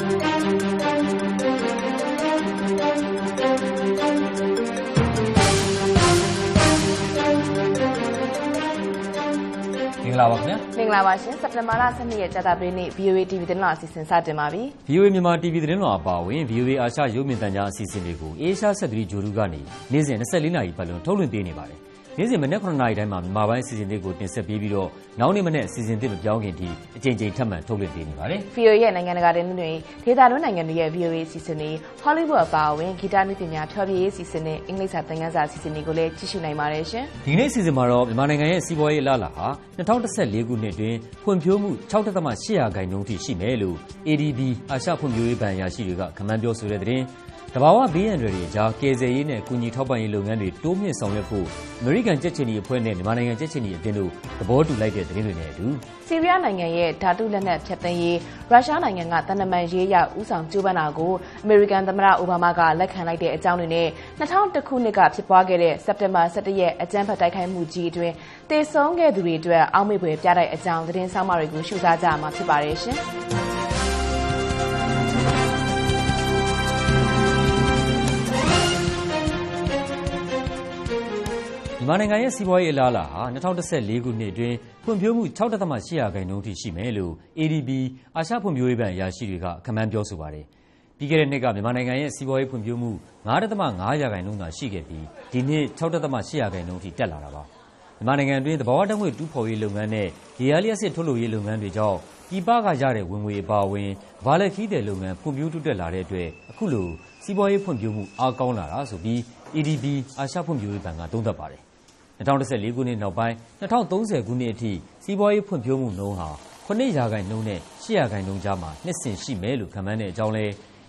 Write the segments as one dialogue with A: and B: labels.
A: မင်္ဂလာပါခင်ဗျာ
B: မင်္ဂလာပါရှင်စက်တင်ဘာလ12ရက်ကြာသပတေးနေ့ VOA TV သတင်းတော်အစီအစဉ်စတင်ပါပြီ
A: VOA မြန်မာ TV သတင်းတော်အပါအဝင် VOA အာရှရုပ်မြင်သံကြားအစီအစဉ်တွေကို Asia 73ဂျိုရူကနေနေ့စဉ်24နာရီပတ်လုံးထုတ်လွှင့်ပေးနေပါတယ် နေ့စဉ်မနေ့9နာရီတိုင်းမှာမြန်မာပိုင်းအစီအစဉ်တွေကိုတင်ဆက်ပေးပြီးတော့နောက်နေ့မနေ့အစီအစဉ်တွေမပြောင်းခင်ထိအချိန်ချင်းထပ်မံထုတ်လွှင့်ပေးနေပါတယ်
B: VOA ရဲ့နိုင်ငံတကာသတင်းတွေဒေသတွင်းနိုင်ငံတွေရဲ့ VOA အစီအစဉ်တွေ Hollywood အပါအဝင်ဂီတနည်းပညာဖျော်ဖြေရေးအစီအစဉ်တွေအင်္ဂလိပ်စာသင်ခန်းစာအစီအစဉ်တွေကိုလည်းကြည့်ရှုနိုင်ပါတယ်ရှင်
A: ဒီကနေ့အစီအစဉ်မှာတော့မြန်မာနိုင်ငံရဲ့စီးပွားရေးအလားအလာဟာ2014ခုနှစ်အတွင်းဖွံ့ဖြိုးမှု6.8ရာခိုင်နှုန်းထိရှိမယ်လို့ ADB အာရှဖွံ့ဖြိုးရေးဘဏ်အရာရှိတွေကခန့်မှန်းပြောဆိုတဲ့သတင်း တဘာဝဘေးရန်တွေအကြားကယ်ဆယ်ရေးနဲ့ကုညီထောက်ပံ့ရေးလုပ်ငန်းတွေတိုးမြင့်ဆောင်ရွက်ဖို့အမေရိကန်ကြက်ချင်နီအဖွဲ့နဲ့မြန်မာနိုင်ငံကြက်ချင်နီအသင်းတို့သဘောတူလိုက်တဲ့သတင်းတွေနဲ့အတူ
B: ဆီးရီးယားနိုင်ငံရဲ့ဓာတုလက်နက်ဖျက်သိမ်းရေးရုရှားနိုင်ငံကတန်တမန်ရေးရဥဆောင်ကြိုးပမ်းတာကိုအမေရိကန်သမ္မတအိုဘားမားကလက်ခံလိုက်တဲ့အကြောင်းတွေနဲ့2001ခုနှစ်ကဖြစ်ပွားခဲ့တဲ့စက်တင်ဘာ17ရက်အကြမ်းဖက်တိုက်ခိုက်မှုကြီးအတွင်းတေဆုံးခဲ့သူတွေအတွက်အောက်မေ့ဖွယ်ပြတဲ့အကြောင်းသတင်းဆောင်မတွေကိုရှုစားကြရမှာဖြစ်ပါတယ်ရှင်။
A: မြန်မာနိုင်ငံရဲ့စီးပွားရေးအလားအလာဟာ2014ခုနှစ်အတွင်းဖွံ့ဖြိုးမှု6.8ရာခိုင်နှုန်းထိရှိမယ်လို့ ADB အာရှဖွံ့ဖြိုးရေးဘဏ်အရာရှိတွေကခန့်မှန်းပြောဆိုပါတယ်။ပြီးခဲ့တဲ့နှစ်ကမြန်မာနိုင်ငံရဲ့စီးပွားရေးဖွံ့ဖြိုးမှု9.5ရာခိုင်နှုန်းသာရှိခဲ့ပြီးဒီနှစ်6.8ရာခိုင်နှုန်းထိတက်လာတာပါ။မြန်မာနိုင်ငံအတွင်းသဘာဝဓာတ်ငွေ့တူးဖော်ရေးလုပ်ငန်းနဲ့ရေအားလျှပ်စစ်ထုတ်လုပ်ရေးလုပ်ငန်းတွေကြောင့်ပြည်ပကရတဲ့ဝင်ငွေအပါအဝင်ကမ္ဘာလက်ခီးတဲ့လုပ်ငန်းဖွံ့ဖြိုးတိုးတက်လာတဲ့အတွက်အခုလိုစီးပွားရေးဖွံ့ဖြိုးမှုအားကောင်းလာတာဆိုပြီး ADB အာရှဖွံ့ဖြိုးရေးဘဏ်ကသုံးသပ်ပါတယ်။ 2014 ခုနှစ်နောက်ပိုင်း2030 ခုနှစ်အထိ စီးပွားရေးဖွံ့ဖြိုးမှုနှုန်းဟာ9ရာခိုင်နှုန်းနဲ့10ရာခိုင်နှုန်းကြားမှာ နှစ်စဉ်ရှိမယ်လို့ ခန့်မှန်းတဲ့အကြောင်းလဲ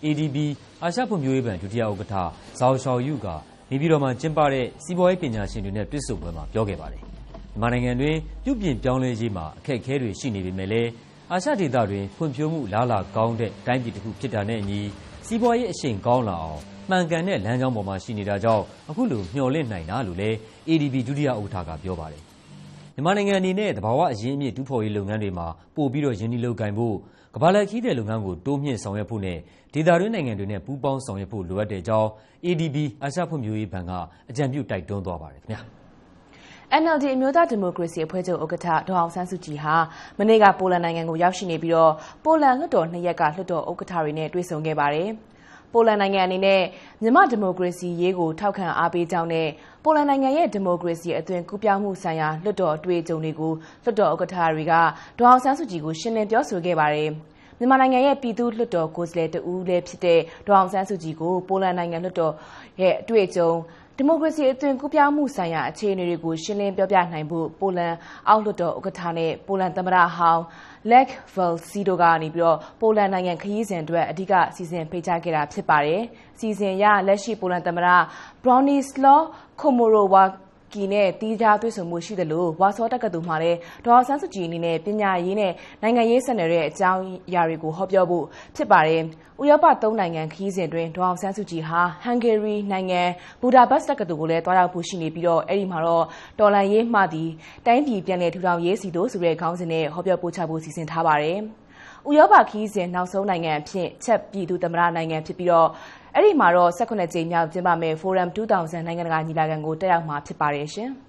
A: ADB အာရှဖွံ့ဖြိုးရေးဘဏ် ဒုတိယဥက္ကဋ္ဌဇော်ရှော်ယူကနေပြည်တော်မှာကျင်းပတဲ့ စီးပွားရေးပညာရှင်တွေနဲ့ တွေ့ဆုံပွဲမှာ ပြောခဲ့ပါတယ်။မြန်မာနိုင်ငံတွင်ပြုပြင်ပြောင်းလဲရေးမှာ အခက်အခဲတွေ ရှိနေပေမဲ့လည်း အာရှဒေသတွင်ဖွံ့ဖြိုးမှုလားလာကောင်းတဲ့ တိုင်းပြည်တစ်ခု ဖြစ်တာနဲ့အညီ စီးပွားရေးအရှိန်ကောင်းလာအောင် မှန်ကန်တဲ့လမ်းကြောင်းပေါ်မှာရှိနေတာကြောင့် အခုလိုမျှော်လင့်နိုင်တာလို့လည်း ADB ဒုတိယဥက္ကဋ္ဌက ပြောပါတယ်။မြန်မာနိုင်ငံအနေနဲ့ သဘာဝအရင်းအမြစ် တူးဖော်ရေးလုပ်ငန်းတွေမှာ ပိုပြီးတော့ ရင်းနှီးလုပ်ကိုင်ဖို့ ကမ္ဘာလက်ခီးတဲ့လုပ်ငန်းကို တိုးမြင့်ဆောင်ရွက်ဖို့နဲ့ ဒေသတွင်းနိုင်ငံတွေနဲ့ ပူးပေါင်းဆောင်ရွက်ဖို့ လိုအပ်တဲ့အကြောင်း ADB အာရှဖွံ့ဖြိုးရေးဘဏ်က အကြံပြုတိုက်တွန်းသွားပါတယ်ခင်ဗျာ။
B: NLD အမျိုးသားဒီမိုကရေစီအဖွဲ့ချုပ်ဥက္ကဋ္ဌ ဒေါအောင်ဆန်းစုကြည်ဟာ မနေ့က ပိုလန်နိုင်ငံကို ရောက်ရှိနေပြီးတော့ပိုလန်လွှတ်တော်နှစ်ရက်က လွှတ်တော်ဥက္ကဋ္ဌတွေနဲ့ တွေ့ဆုံခဲ့ပါတယ်။ ပိုလန်နိုင်ငံအနေနဲ့မြန်မာဒီမိုကရေစီရေးကိုထောက်ခံအားပေးကြောင်းနဲ့ပိုလန်နိုင်ငံရဲ့ဒီမိုကရေစီအသွင်ကူးပြောင်းမှုဆိုင်ရာလွှတ်တော်အတွေ့အကြုံတွေကိုလွှတ်တော်ဥက္ကဋ္ဌတွေကဒေါအောင်ဆန်းစုကြည်ကိုရှင်းလင်းပြောဆိုခဲ့ပါတယ်။မြန်မာနိုင်ငံရဲ့ပြည်သူ့လွှတ်တော်ကိုယ်စားလှယ်တဦးလည်းဖြစ်တဲ့ဒေါအောင်ဆန်းစုကြည်ကိုပိုလန်နိုင်ငံလွှတ်တော်ရဲ့အတွေ့အကြုံ ဒီမိုကရေစီအသွင်ကူးပြောင်းမှုဆိုင်ရာအခြေအနေတွေကိုရှင်းလင်းပြောပြနိုင်ဖို့ပိုလန်အောက်လွှတ်တော်ဥက္ကဋ္ဌနဲ့ပိုလန်သမ္မတဟောင်း Lech Walesa တို့ကနေပြီးတော့ပိုလန်နိုင်ငံခရီးစဉ်အတွက်အဓိကစီစဉ်ဖိတ်ကြားခဲ့တာဖြစ်ပါတယ်။စီစဉ်ရလက်ရှိပိုလန်သမ္မတ Bronislaw Komorowski နဲ့ တီးခြားတွေ့ဆုံမှုရှိတယ်လို့ဝါဆောတက္ကသိုလ်မှာလည်းဒေါ်အောင်ဆန်းစုကြည်အနေနဲ့ပညာရေးနဲ့နိုင်ငံရေးဆက်နွယ်တဲ့အကြောင်းအရာတွေကိုဟောပြောဖို့ဖြစ်ပါတယ်။ဥရောပသုံးနိုင်ငံခရီးစဉ်တွင်ဒေါ်အောင်ဆန်းစုကြည်ဟာဟန်ဂေရီနိုင်ငံဘူဒါဘတ်တက္ကသိုလ်ကိုလည်းတွားရောက်ဖို့ရှိနေပြီးတော့အဲ့ဒီမှာတော့တော်လန်ရေးမှသည်တိုင်းပြည်ပြန်လည်ထူထောင်ရေးစီတို့ဆိုတဲ့ခေါင်းစဉ်နဲ့ဟောပြောပို့ချဖို့စီစဉ်ထားပါတယ်။ဥရောပခီးစဉ်နောက်ဆုံးနိုင်ငံအဖြစ်ချက်ပြည်သူသမ္မတနိုင်ငံဖြစ်ပြီးတော့ အဲ့ဒီမှာတော့18ကြိမ်မြောက်ကျင်းပမယ် Forum 2000နိုင်ငံတကာညီလာခံကိုတက်ရောက်မှာဖြစ်ပါတယ်ရှင်။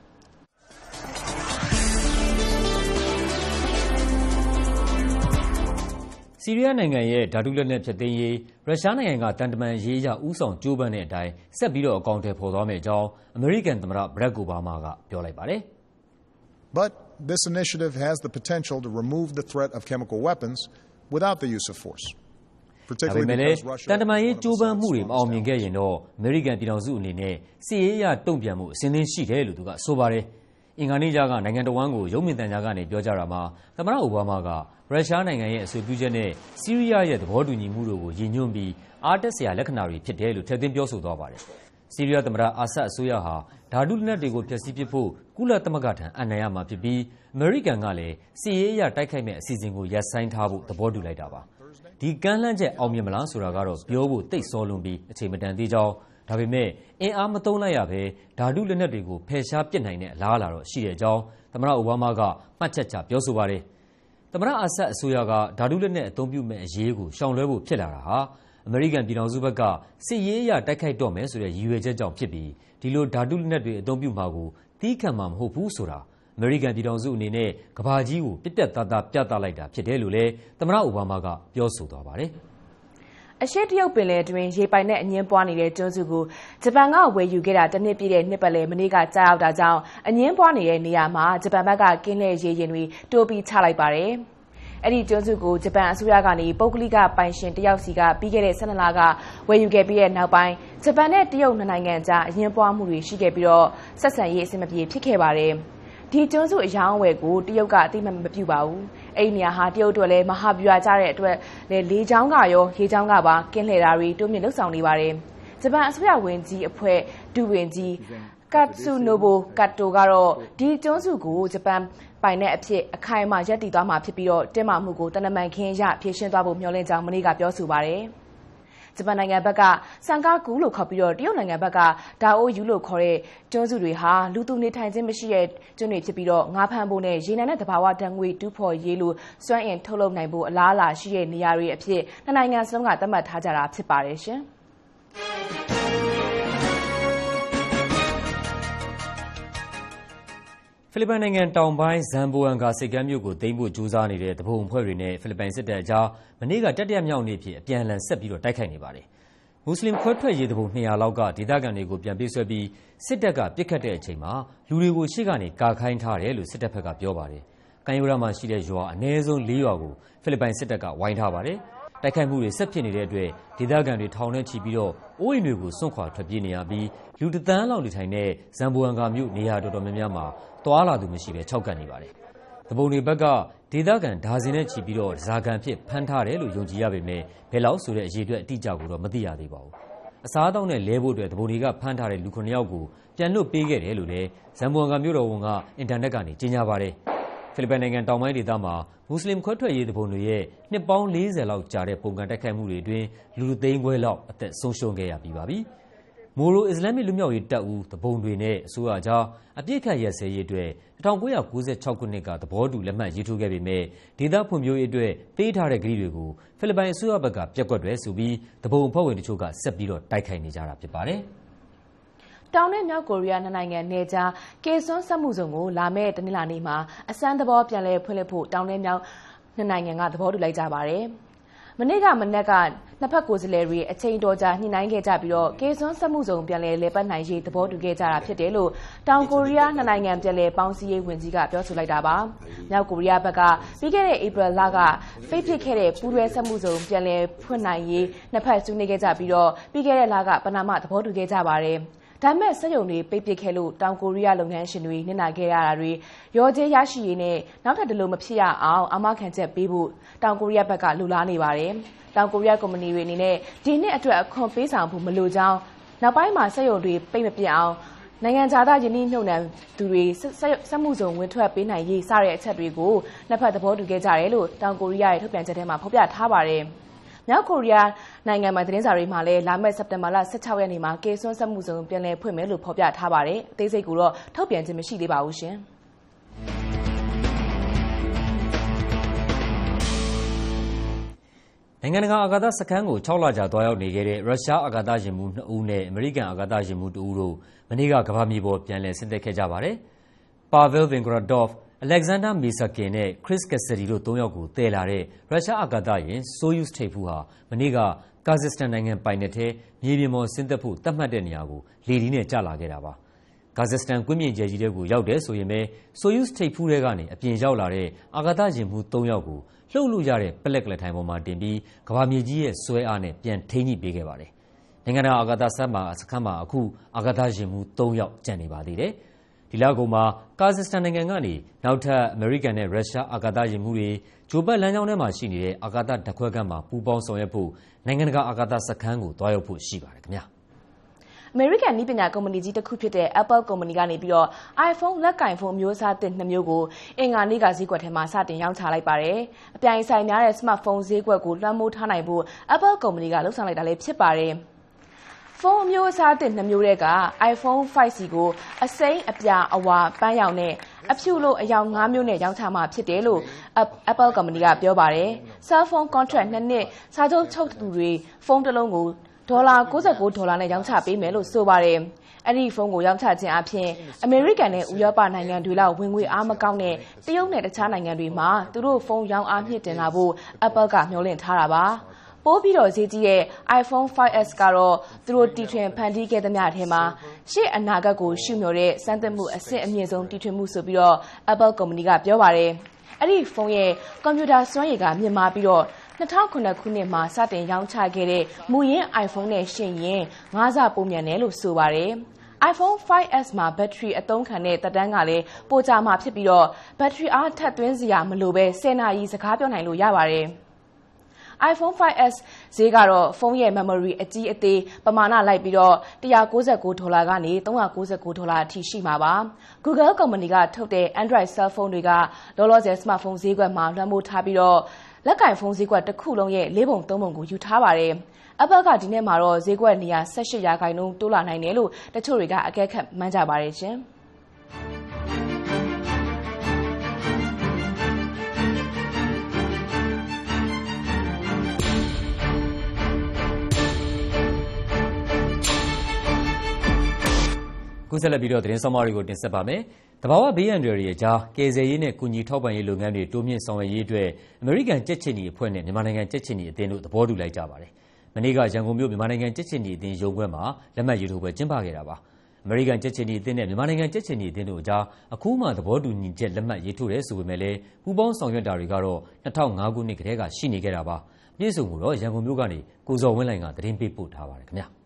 A: ဆီးရီးယားနိုင်ငံရဲ့ ဓာတုလက်နက်ဖျက်သိမ်းရေး ရုရှားနိုင်ငံကတန်တမန်ရေးအရ ဦးဆောင်ကြိုးပမ်းတဲ့အတိုင်း ဆက်ပြီးတော့ အကောင်အထည်ဖော်သွားမယ့်အကြောင်း အမေရိကန်သမ္မတ ဘရက်အိုဘားမားက ပြောလိုက်ပါတယ်။
C: But
A: ဒါပေမဲ့လည်းတန်တမာရေးကြိုးပမ်းမှုတွေမအောင်မြင်ခဲ့ရင်တော့အမေရိကန်ပြည်ထောင်စုအနေနဲ့စစ်ရေးအရတုံ့ပြန်မှုအစဉ်သင်းရှိတယ်လို့သူကဆိုပါတယ်။အင်္ဂါနေ့ကျကနိုင်ငံတော်ဝန်ကိုရုပ်မြင်သံကြားကနေပြောကြတာမှာသမ္မတအိုဘားမားကရုရှားနိုင်ငံရဲ့အဆိုပြုချက်နဲ့ဆီးရီးယားရဲ့သဘောတူညီမှုတို့ကိုရည်ညွှန်းပြီးအားတက်စရာလက္ခဏာတွေဖြစ်တယ်လို့ထည့်သွင်းပြောဆိုသွားပါတယ်။ဆီးရီးယားသမ္မတအာဆတ်အစိုးရဟာဓာတုလက်နက်တွေကိုဖျက်ဆီးပစ်ဖို့ကုလသမဂ္ဂထံအံ့နံရမှာဖြစ်ပြီးအမေရိကန်ကလည်းစစ်ရေးအရတိုက်ခိုက်မဲ့အစီအစဉ်ကိုရပ်ဆိုင်းထားဖို့သဘောတူလိုက်တာပါ။ ဒီကမ်းလှမ်းချက်အောင်မြင်မလားဆိုတာကတော့ပြောဖို့တိတ်ဆောလွန်ပြီးအချိန်မတန်သေးကြောင်းဒါပေမဲ့အင်အားမသုံးလိုက်ရဘဲဓာတုလက်နက်တွေကိုဖယ်ရှားပစ်နိုင်တဲ့အလားအလာတော့ရှိတဲ့အကြောင်းသမ္မတအိုဘားမားကမှတ်ချက်ချပြောဆိုပါတယ်။သမ္မတအာဆတ်အစိုးရကဓာတုလက်နက်အသုံးပြုမယ့်အရေးကိုရှောင်လွှဲဖို့ဖြစ်လာတာဟာအမေရိကန်ပြည်ထောင်စုဘက်ကစစ်ရေးအရတိုက်ခိုက်တော့မယ်ဆိုတဲ့ရည်ရွယ်ချက်ကြောင့်ဖြစ်ပြီးဒီလိုဓာတုလက်နက်တွေအသုံးပြုမှာကိုသီးခံမှာမဟုတ်ဘူးဆိုတာ အမေရိကန်ပြည်ထောင်စုအနေနဲ့ ကမ္ဘာကြီးကို ပြတ်ပြတ်သားသား ပြသလိုက်တာ ဖြစ်တယ်လို့လည်း သမ္မတ အိုဘားမားက ပြောဆိုသွားပါတယ်။
B: အရှေ့တရုတ်ပင်လယ်တွင်ရေပိုင်နက်အငင်းပွားနေတဲ့ ကျွန်းစုကို ဂျပန်က ဝယ်ယူခဲ့တာတစ်နှစ်ပြည့်တဲ့ နှစ်ပတ်လည် မနေ့ကကြားရောက်တာကြောင့် အငင်းပွားနေတဲ့ နေရာမှာ ဂျပန်ဘက်က ကင်းလှည့်ရေယာဉ်တွေ တိုးပြီး ချလိုက်ပါတယ်။အဲ့ဒီကျွန်းစုကို ဂျပန်အစိုးရကနေ ပုဂ္ဂလိကပိုင်ရှင်တယောက်စီက ပြီးခဲ့တဲ့12လက ဝယ်ယူခဲ့ပြီးတဲ့နောက်ပိုင်း ဂျပန်နဲ့ တရုတ် နှစ်နိုင်ငံကြား အငင်းပွားမှုတွေ ရှိခဲ့ပြီးတော့ဆက်ဆံရေး အဆင်မပြေ ဖြစ်ခဲ့ပါတယ်။ ဒီကျွန်းစုအယောင်းအဝယ်ကိုတရုတ်ကအသိမှတ်မပြုပါဘူးအဲ့ဒီနေရာဟာတရုတ်အတွက်လည်းမဟာဗျူဟာကျတဲ့အတွက်လည်းလေချောင်းကရောရေချောင်းကပါကင်းလှည့်တာတွေတိုးမြင့်လှုပ်ဆောင်နေပါတယ်ဂျပန်အစိုးရဝင်ကြီးအဖွဲ့ဒုဝင်ကြီးကတ်ဆူနိုဘိုကတ်တိုကတော့ဒီကျွန်းစုကိုဂျပန်ပိုင်တဲ့အဖြစ်အခိုင်အမာရပ်တည်သွားမှာဖြစ်ပြီးတော့တင်းမာမှုကိုတနမန်ခင်းရဖြည့်ရှင်းသွားဖို့မျှော်လင့်ကြောင်းမနေ့ကပြောဆိုပါတယ်။ ဂျပန်နိုင်ငံဘက်ကစံကားကူလို့ခေါ်ပြီးတော့တရုတ်နိုင်ငံဘက်ကဒါအိုယူလို့ခေါ်တဲ့ကျွန်းစုတွေဟာလူသူနေထိုင်ခြင်းမရှိတဲ့ကျွန်းတွေဖြစ်ပြီးတော့ငါးဖမ်းဖို့နဲ့ရေနံနဲ့တဘာဝဓာတ်ငွေတူးဖော်ရေးလိုစွမ်းအင်ထုတ်လုပ်နိုင်ဖို့အလားအလာရှိတဲ့နေရာတွေအဖြစ်နှစ်နိုင်ငံစလုံးကသတ်မှတ်ထားကြတာဖြစ်ပါတယ်ရှင်။
A: ဖိလစ်ပိုင်နိုင်ငံတောင်ပိုင်းဇမ်ဘိုအန်ဂါဆိပ်ကမ်းမြို့ကို သိမ်းဖို့ကြိုးစားနေတဲ့ သူပုန်အဖွဲ့တွေနဲ့ ဖိလစ်ပိုင်စစ်တပ်အကြား မနေ့က တတိယမြောက်နေ့အဖြစ် အပြန်အလှန် ဆက်ပြီးတိုက်ခိုက်နေပါတယ်။မွတ်ဆလင်ခွဲထွက်ရေး သူပုန် ၂၀၀ လောက်က ဒေသခံတွေကို ပြန်ပေးဆွဲပြီး စစ်တပ်က ပစ်ခတ်တဲ့အချိန်မှာ လူတွေကို ရှေ့ကနေ ကာခိုင်းထားတယ်လို့ စစ်တပ်ဘက်က ပြောပါတယ်။ကမ်းရိုးတန်းမှာရှိတဲ့ရွာ အနည်းဆုံး လေးရွာကို ဖိလစ်ပိုင်စစ်တပ်က ဝိုင်းထားပါတယ်။ တိုက်ခိုက်မှုတွေဆက်ဖြစ်နေတဲ့အတွက်ဒေသခံတွေထောင်နဲ့ချီပြီးအိုးအိမ်တွေကိုစွန့်ခွာထွက်ပြေးနေရပြီးလူတသန်းလောက်နေထိုင်တဲ့ဇမ်ဘိုအန်ဂါမြို့နေရာအတော်များများမှာသွားလာသူမရှိဘဲခြောက်ကပ်နေပါတယ်။သူပုန်တွေဘက်ကဒေသခံဒါဇင်နဲ့ချီပြီးဓားစာခံအဖြစ်ဖမ်းထားတယ်လို့ယုံကြည်ရပေမယ့်ဘယ်လောက်ဆိုတဲ့အရေအတွက်အတိအကျကိုတော့မသိရသေးပါဘူး။အစားအသောက်နဲ့လဲဖို့အတွက်သူပုန်တွေကဖမ်းထားတဲ့လူခုနှစ်ယောက်ကိုပြန်လွှတ်ပေးခဲ့တယ်လို့လည်းဇမ်ဘိုအန်ဂါမြို့တော်ဝန်ကအင်တာနက်ကနေကြေညာပါတယ်။ ဖိလစ်ပိုင်နိုင်ငံတောင်ပိုင်းဒေသမှာ မွတ်ဆလင်ခွဲထွက်ရေးသူပုန်တွေရဲ့ နှစ်ပေါင်း ၄၀ လောက်ကြာတဲ့ ပုန်ကန်တိုက်ခိုက်မှုတွေအတွင်း လူတသိန်းခွဲလောက် အသက်ဆုံးရှုံးခဲ့ရပြီးပါပြီ။မိုရိုအစ္စလာမ်မစ် လွတ်မြောက်ရေးတပ်ဦး သူပုန်တွေနဲ့ အစိုးရကြား အပစ်အခတ်ရပ်စဲရေးအတွက် ၁၉၉၆ ခုနှစ်က သဘောတူ လက်မှတ်ရေးထိုးခဲ့ပေမယ့် ဒေသဖွံ့ဖြိုးရေးအတွက် ပေးထားတဲ့ကတိတွေကို ဖိလစ်ပိုင်အစိုးရဘက်က ပျက်ကွက်တယ်ဆိုပြီး သူပုန်အဖွဲ့ဝင်တချို့က ဆက်ပြီးတိုက်ခိုက်နေကြတာ ဖြစ်ပါတယ်။
B: တောင်နဲ့မြောက်ကိုရီးယားနှစ်နိုင်ငံနယ်ခြားကေဆွန်းစက်မှုဇုံကိုလာမယ့်တနင်္လာနေ့မှာအစမ်းသဘောပြန်လည်ဖွင့်လှစ်ဖို့တောင်နဲ့မြောက်နှစ်နိုင်ငံကသဘောတူလိုက်ကြပါတယ်။မနေ့ကမနက်ကနှစ်ဖက်ကိုယ်စားလှယ်တွေအချိန်တော်ကြာညှိနှိုင်းခဲ့ကြပြီးတော့ကေဆွန်းစက်မှုဇုံပြန်လည်လဲပတ်နိုင်ရေးသဘောတူခဲ့ကြတာဖြစ်တယ်လို့တောင်ကိုရီးယားနှစ်နိုင်ငံပြန်လည်ပေါင်းစည်းရေးဝန်ကြီးကပြောဆိုလိုက်တာပါ။မြောက်ကိုရီးယားဘက်ကပြီးခဲ့တဲ့ဧပြီလကဖိတ်ဖြစ်ခဲ့တဲ့ပူးတွဲစက်မှုဇုံပြန်လည်ဖွင့်နိုင်ရေးနှစ်ဖက်ဆွေးနွေးခဲ့ကြပြီးတော့ပြီးခဲ့တဲ့လကပနာမသဘောတူခဲ့ကြပါတယ်။ ဒါပေမဲ့စက်ရုံတွေပိတ်ပစ်ခဲ့လို့တောင်ကိုရီးယားလုပ်ငန်းရှင်တွေနစ်နာခဲ့ရတာတွေရောကျေးရရှိရေးနဲ့နောက်ထပ်ဒီလိုမဖြစ်ရအောင်အာမခံချက်ပေးဖို့တောင်ကိုရီးယားဘက်ကလူလားနေပါတယ်။တောင်ကိုရီးယားကုမ္ပဏီတွေအနေနဲ့ဒီနှစ်အတွက်အခွန်ပေးဆောင်ဖို့မလိုကြောင်းနောက်ပိုင်းမှာစက်ရုံတွေပိတ်မပြစ်အောင်နိုင်ငံခြားသားယင်းနှိမ့်နှံသူတွေစက်မှုစုံဝင်ထွက်ပေးနိုင်ရေးစတဲ့အချက်တွေကိုနှစ်ဖက်သဘောတူခဲ့ကြတယ်လို့တောင်ကိုရီးယားရဲ့ထုတ်ပြန်ချက်ထဲမှာဖော်ပြထားပါတယ်။ မြောက်ကိုရီးယားနိုင်ငံမှာသတင်းစာတွေမှာလည်းလာမယ့်စက်တင်ဘာလ16ရက်နေ့မှာကေဆွန်းစက်မှုစုံပြန်လည်ဖွင့်မယ်လို့ဖော်ပြထားပါတယ်။အသေးစိတ်ကိုတော့ထုတ်ပြန်ခြင်းမရှိသေးပါဘူးရှင်။
A: နိုင်ငံတကာအာကာသစခန်းကို6လကြာသွားရောက်နေခဲ့တဲ့ရုရှားအာကာသယာဉ်မှူး2ဦးနဲ့အမေရိကန်အာကာသယာဉ်မှူး2ဦးတို့မနေ့ကကမ္ဘာမြေပေါ်ပြန်လည်ဆင်းသက်ခဲ့ကြပါတယ်။ Pavel Vinokurov အလက်ဇန်ဒါမီဆာကင်နဲ့ခရစ်ကက်ဆယ်ဒီတို့၃ယောက်ကိုသယ်လာတဲ့ရုရှားအာကာသယာဉ် Soyuz ထိပ်ဖူးဟာမနေ့ကကာဇက်စတန်နိုင်ငံပိုင်နက်ထဲမြေပြင်ပေါ်ဆင်းသက်ဖို့သတ်မှတ်တဲ့နေရာကိုလေထီးနဲ့ကျလာခဲ့တာပါ။ကာဇက်စတန်ကွင်းပြင်ကျယ်ကြီးထဲကိုရောက်တယ်ဆိုရင်ပဲ Soyuz ထိပ်ဖူးထဲကနေအပြင်ရောက်လာတဲ့အာကာသယာဉ်မှူး၃ယောက်ကိုလှုပ်လို့ရတဲ့ပလက်ကုလားထိုင်ပေါ်မှာတင်ပြီးကမ္ဘာမြေကြီးရဲ့ဆွဲအားနဲ့ပြန်ထိန်းညှိပေးခဲ့ပါတယ်။နိုင်ငံတကာအာကာသစခန်းမှာအခုအာကာသယာဉ်မှူး၃ယောက်ကျန်နေပါသေးတယ်။ ဒီလကုန်မှာကာဇက်စတန်နိုင်ငံကနေနောက်ထပ်အမေရိကန်နဲ့ရုရှားအာကာသယာဉ်မှူးတွေဂြိုဟ်ပတ်လမ်းကြောင်းထဲမှာရှိနေတဲ့အာကာသဓာတ်ခွဲခန်းမှာပူးပေါင်းဆောင်ရွက်ဖို့နိုင်ငံတကာအာကာသစခန်းကိုသွားရောက်ဖို့ရှိပါတယ်ခင်ဗျာ။
B: အမေရိကန်နည်းပညာကုမ္ပဏီကြီးတစ်ခုဖြစ်တဲ့ Apple ကုမ္ပဏီကနေပြီးတော့ iPhone လက်ကင်ဖုန်းမျိုးစားသစ်နှစ်မျိုးကိုအင်္ဂါနေ့ကဈေးကွက်ထဲမှာစတင်ရောင်းချလိုက်ပါတယ်။အပြိုင်ဆိုင်များတဲ့ smartphone ဈေးကွက်ကိုလွှမ်းမိုးထားနိုင်ဖို့ Apple ကုမ္ပဏီကလှုပ်ဆောင်လိုက်တာလည်းဖြစ်ပါတယ်။ ဖုန်းအမျိုးအစားသစ်နှစ်မျိုးတည်းက iPhone 5C ကိုအစိမ်းအပြာအဝါပန်းရောင်နဲ့အဖြူလို့အယောင်၅မျိုးနဲ့ရောင်းချမှာဖြစ်တယ်လို့ Apple ကုမ္ပဏီကပြောပါတယ်။ cell phone contract နှစ်နှစ်စာချုပ်ချုပ်သူတွေဖုန်းတစ်လုံးကိုဒေါ်လာ69ဒေါ်လာနဲ့ရောင်းချပေးမယ်လို့ဆိုပါတယ်။အဲ့ဒီဖုန်းကိုရောင်းချခြင်းအပြင်အမေရိကန်နဲ့ဥရောပနိုင်ငံတွေလောက်ဝင်ငွေအားမကောင်းတဲ့တရုတ်နဲ့တခြားနိုင်ငံတွေမှာသူတို့ဖုန်းရောင်းအားမြင့်တင်လာဖို့ Apple ကမျှော်လင့်ထားတာပါ။ ပိုးပြီးတော့ဈေးကြီးတဲ့ iPhone 5s ကတော့သူတို့တီထွင်ဖန်တီးခဲ့သမျှထဲမှာရှေ့အနာဂတ်ကိုရှုမျှော်တဲ့စမ်းသပ်မှုအဆင့်အမြင့်ဆုံးတီထွင်မှုဆိုပြီးတော့ Apple ကုမ္ပဏီကပြောပါတယ်။အဲ့ဒီဖုန်းရဲ့ကွန်ပျူတာစွမ်းရည်ကမြင့်မားပြီးတော့2009ခုနှစ်မှာစတင်ရောင်းချခဲ့တဲ့မူရင်း iPhone နဲ့ယှဉ်ရင်၅ဆပိုမြန်တယ်လို့ဆိုပါတယ်။ iPhone 5s မှာဘက်ထရီအသုံးခံတဲ့သက်တမ်းကလည်းပိုကြာမှာဖြစ်ပြီးတော့ဘက်ထရီအားထပ်သွင်းစရာမလိုပဲ10နာရီစကားပြောနိုင်လို့ရပါတယ်။ iPhone 5s ဈေးကတော့ဖုန်းရဲ့ memory အကြီးအသေးပမာဏလိုက်ပြီးတော့169ဒေါ်လာကနေ399ဒေါ်လာအထိရှိမှာပါ။ Google ကုမ္ပဏီကထုတ်တဲ့ Android cell phone တွေကလောလောဆယ် smartphone ဈေးကွက်မှာလွှမ်းမိုးထားပြီးတော့လက်ကင်ဖုန်းဈေးကွက်တစ်ခုလုံးရဲ့လေးပုံသုံးပုံကိုယူထားပါတယ်။ Apple ကဒီနှစ်မှာတော့ဈေးကွက်နေရာ18ရာခိုင်နှုန်းတိုးလာနိုင်တယ်လို့တချို့တွေကအကဲခတ်မှန်းကြပါတယ်ရှင်။
A: ခုဆက်လက်ပြီးတော့သတင်းဆောင်မတွေကိုတင်ဆက်ပါမယ်။တဘာဝဘေးရန်တွေရဲ့အကြားကယ်ဆယ်ရေးနဲ့ကုညီထောက်ပံ့ရေးလုပ်ငန်းတွေတိုးမြင့်ဆောင်ရွက်ရေးအတွက်အမေရိကန်ကြက်ချင်နီအဖွဲ့နဲ့မြန်မာနိုင်ငံကြက်ချင်နီအသင်းတို့သဘောတူလိုက်ကြပါတယ်။မနေ့ကရန်ကုန်မြို့မြန်မာနိုင်ငံကြက်ချင်နီအသင်းရုံးခွဲမှာလက်မှတ်ရေးထိုးပွဲကျင်းပခဲ့တာပါ။အမေရိကန်ကြက်ချင်နီအသင်းနဲ့မြန်မာနိုင်ငံကြက်ချင်နီအသင်းတို့အကြားအခုမှသဘောတူညီချက်လက်မှတ်ရေးထိုးတယ်ဆိုပေမဲ့လည်းပူးပေါင်းဆောင်ရွက်တာတွေကတော့2005ခုနှစ်ကတည်းကရှိနေခဲ့တာပါ။ပြည့်စုံကိုတော့ရန်ကုန်မြို့ကနေကိုဇော်ဝင်းလှိုင်ကသတင်းပေးပို့ထားပါတယ်ခင်ဗျာ။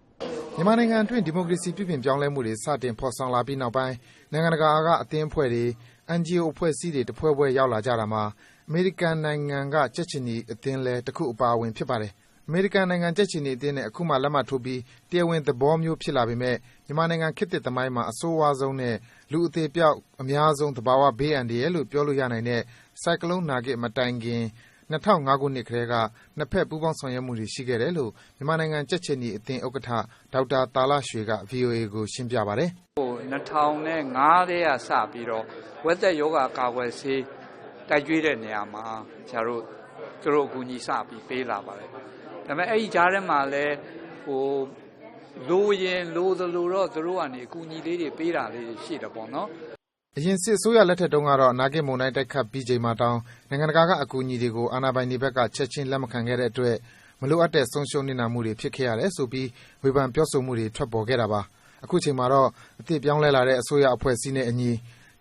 D: မြန်မာနိုင်ငံအတွင်း ဒီမိုကရေစီ ပြုပြင်ပြောင်းလဲမှုတွေ စတင် ဖော်ဆောင်လာပြီးနောက်ပိုင်း နိုင်ငံတကာက အသင်းအဖွဲ့တွေ NGO အဖွဲ့အစည်းတွေ တဖွဲဖွဲ ရောက်လာကြတာမှာ အမေရိကန်နိုင်ငံက ကြက်ခြေနီအသင်းလည်း တခုအပါအဝင် ဖြစ်ပါတယ်။အမေရိကန်နိုင်ငံ ကြက်ခြေနီအသင်းနဲ့ အခုမှ လက်မှတ်ထိုးပြီး တရားဝင် သဘောမျိုး ဖြစ်လာပေမဲ့မြန်မာနိုင်ငံခေတ်သစ်သမိုင်းမှာ အဆိုးဝါးဆုံးနဲ့ လူအသေအပျောက်အများဆုံး သဘာဝဘေးအန္တရာယ်လို့ ပြောလို့ရနိုင်တဲ့ ဆိုင်ကလုန်းနာဂစ် မတိုင်ခင် ၂၀၀၅ ခုနှစ်ကတည်းက နှစ်ဘက် ပူးပေါင်းဆောင်ရွက်မှုတွေ ရှိခဲ့တယ်လို့ မြန်မာနိုင်ငံ ကြက်ခြေနီအသင်းဥက္ကဋ္ဌ ဒေါက်တာသာလရွှေက ဗွီအိုအေကို ရှင်းပြပါတယ်။“
E: ၂၀၀၅ ကတည်းက စပြီးတော့ ဝက်သက်ရောဂါ ကာကွယ်ဆေး တိုက်ကျွေးတဲ့နေရာမှာ ဆရာတို့ သူတို့ အကူအညီ စပြီး ပေးလာပါတယ်။ဒါပေမဲ့အဲဒီကြားထဲမှာလည်း လိုရင်လိုသလိုတော့ သူတို့ကနေ အကူအညီလေးတွေ ပေးတာလေးတွေ ရှိတယ်ပေါ့နော်
D: အရင် စစ်အစိုးရလက်ထက်တုန်းကတော့ နာဂစ်မုန်တိုင်း တိုက်ခတ်ပြီးချိန်မှာတောင် နိုင်ငံတကာက အကူအညီတွေကို အာဏာပိုင်တွေဘက်က ချက်ချင်း လက်မခံခဲ့တဲ့အတွက် မလိုအပ်တဲ့ ဆုံးရှုံး နစ်နာမှုတွေ ဖြစ်ခဲ့ရတယ်ဆိုပြီး ဝေဖန် ပြောဆိုမှုတွေ ထွက်ပေါ်ခဲ့တာပါ။အခုချိန်မှာတော့ အသစ်ပြောင်းလဲလာတဲ့ အစိုးရအဖွဲ့အစည်းနဲ့အညီ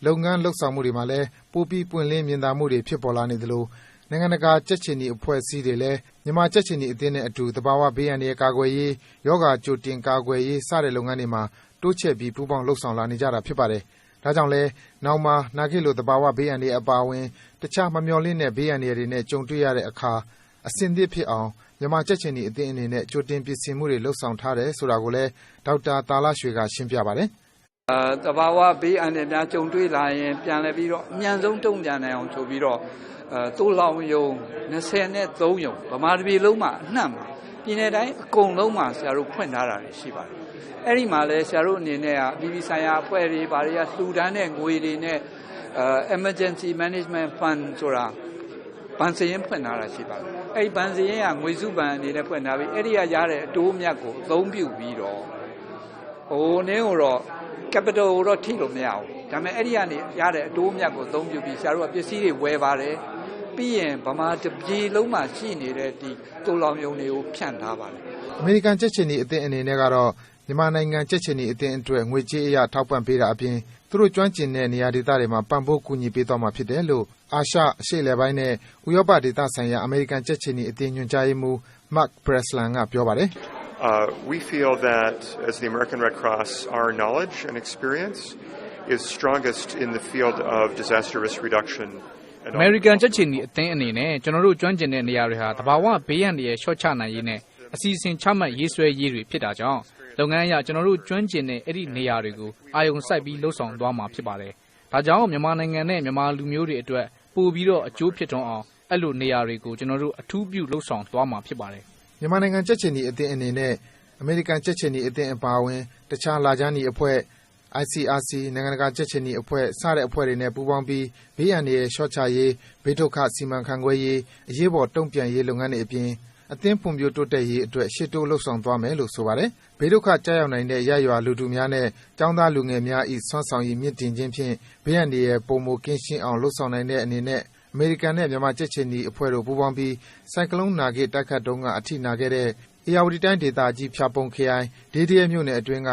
D: လုပ်ငန်း လုပ်ဆောင်မှုတွေမှာလည်း ပိုပြီး ပွင့်လင်း မြင်သာမှုတွေ ဖြစ်ပေါ်လာနေသလို နိုင်ငံတကာ ကြက်ခြေနီ အဖွဲ့အစည်းတွေလည်း မြန်မာကြက်ခြေနီအသင်းနဲ့အတူ သဘာဝဘေးအန္တရာယ် ကာကွယ်ရေး၊ရောဂါ ကြိုတင် ကာကွယ်ရေး စတဲ့လုပ်ငန်းတွေမှာ တိုးချဲ့ပြီး ပူးပေါင်း လုပ်ဆောင်လာနေကြတာ ဖြစ်ပါတယ်။ ဒါကြောင့်လည်း နောင်မှာ နာဂစ်လို သဘာဝဘေးအန္တရာယ်အပါအဝင် တခြား မမျှော်လင့်တဲ့ ဘေးအန္တရာယ်တွေနဲ့ ကြုံတွေ့ရတဲ့အခါ အဆင်သင့်ဖြစ်အောင် မြန်မာကြက်ခြေနီအသင်းအနေနဲ့ ကြိုတင်ပြင်ဆင်မှုတွေ လုပ်ဆောင်ထားတယ်ဆိုတာကိုလည်း ဒေါက်တာသာလရွှေက ရှင်းပြပါတယ်။“
E: သဘာဝဘေးအန္တရာယ်များ ကြုံတွေ့လာရင် ပြန်လည်ပြီးတော့ အမြန်ဆုံးတုံ့ပြန်နိုင်အောင်ဆိုပြီးတော့ သိုလှောင်ရုံ ၂၃ ရုံ ဗမာတပြည်လုံးမှာ အနှံ့မှာ ပြည်နယ်တိုင်းအကုန်လုံးမှာဆရာတို့ဖွင့်ထားတာတွေရှိပါတယ်။ အဲဒီမှာလည်းဆရာတို့အနေနဲ့ကအပြည်ပြည်ဆိုင်ရာအဖွဲ့တွေဘာတွေကလှူဒါန်းတဲ့ငွေတွေနဲ့ Emergency Management Fund ဆိုတာဘဏ်စာရင်းဖွင့်ထားတာရှိပါတယ်။အဲဒီဘဏ်စာရင်းကငွေစုဘဏ်အနေနဲ့ဖွင့်ထားပြီးအဲဒီကရတဲ့အတိုးအမြတ်ကိုအသုံးပြုပြီးတော့ Capital ကိုတော့ထိလို့မရဘူး။ဒါပေမဲ့အဲဒီကနေရတဲ့အတိုးအမြတ်ကိုအသုံးပြုပြီးဆရာတို့ကပစ္စည်းတွေဝယ်ပါတယ်။ပြီးရင်ဗမာတပြည်လုံးမှာရှိနေတဲ့သိုလှောင်ရုံတွေကိုဖြန့်ထားပါတယ်။”
D: အမေရိကန်ကြက်ခြေနီအသင်းအနေနဲ့ကတော့ မြန်မာနိုင်ငံ ကြက်ခြေနီအသင်းအတွက် ငွေကြေးအရ ထောက်ပံ့ပေးတာအပြင် သူတို့ကျွမ်းကျင်တဲ့ နေရာဒေသတွေမှာ ပံ့ပိုး ကူညီပေးသွားမှာဖြစ်တယ်လို့ အာရှ၊အရှေ့အလယ်ပိုင်းနဲ့ ဥရောပဒေသဆိုင်ရာ အမေရိကန် ကြက်ခြေနီအသင်း ညွှန်ကြားရေးမှူး Mark Breslin က ပြောပါတယ်။
F: “We feel that as the American Red Cross our knowledge and experience is strongest in the field of disaster risk reduction
G: အမေရိကန် ကြက်ခြေနီအသင်းအနေနဲ့ ကျနော်တို့ ကျွမ်းကျင်တဲ့နေရာတွေဟာ သဘာဝဘေးအန္တရာယ် လျှော့ချနိုင်ရေးနဲ့ အစီအစဉ်ချမှတ်ရေးဆွဲရေးတွေ ဖြစ်တာကြောင့် လုပ်ငန်းအရကျနော်တို့ကျွမ်းကျင်တဲ့အဲဒီနေရာတွေကိုအာရုံစိုက်ပြီးလုပ်ဆောင်သွားမှာဖြစ်ပါတယ်။ဒါကြောင့်မြန်မာနိုင်ငံနဲ့မြန်မာလူမျိုးတွေအတွက်ပိုပြီးတော့အကျိုးဖြစ်ထွန်းအောင်အဲဒီလိုနေရာတွေကိုကျနော်တို့အထူးပြုလုပ်ဆောင်သွားမှာဖြစ်ပါတယ်။”
D: မြန်မာနိုင်ငံကြက်ခြေနီအသင်းအနေနဲ့အမေရိကန်ကြက်ခြေနီအသင်းအပါအဝင်တခြားလခြမ်းနီအဖွဲ့ ICRC နိုင်ငံတကာကြက်ခြေနီအဖွဲ့စတဲ့အဖွဲ့တွေနဲ့ပူးပေါင်းပြီးဘေးအန္တရာယ်လျှော့ချရေး၊ဘေးဒုက္ခစီမံခန့်ခွဲရေး၊အရေးပေါ်တုံ့ပြန်ရေးလုပ်ငန်းတွေအပြင် အသင်းဖွံ့ဖြိုးတိုးတက်ရေးအတွက် ရှေ့တိုးလုပ်ဆောင်သွားမယ်လို့ ဆိုပါတယ်။ဘေးဒုက္ခကျရောက်နိုင်တဲ့ ရပ်ရွာလူထုများနဲ့ ကျောင်းသားလူငယ်များ၏စွမ်းဆောင်ရည်မြှင့်တင်ခြင်းဖြင့် ဘေးအန္တရာယ် ပိုမိုကင်းရှင်းအောင် လုပ်ဆောင်နိုင်တဲ့အနေနဲ့ အမေရိကန်နဲ့ မြန်မာကြက်ခြေနီအဖွဲ့တို့ ပူးပေါင်းပြီး ဆိုင်ကလုန်း နာဂစ် တိုက်ခတ်တုန်းက အထိနာခဲ့တဲ့ ဧရာဝတီတိုင်းဒေသကြီး ဖျာပုံခရိုင် ဒေးဒရဲမြို့နယ်အတွင်းက